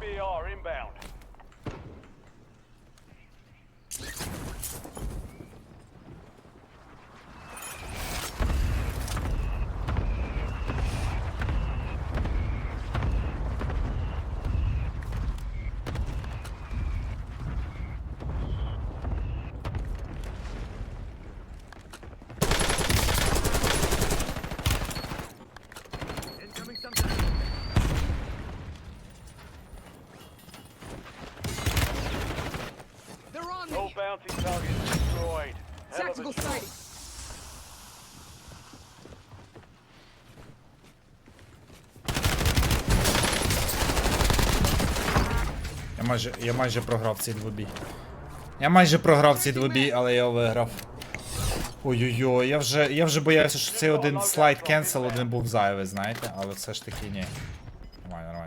CBR inbound. Bounty targets destroyed. Tactical sighting. Я майже, я майже програв цей двобій. Я майже програв цей двобій, але я виграв. Ой-ой-ой, я вже, я вже боявся, що цей один слайд кенсел, один був зайвий, знаєте, але все ж таки ні.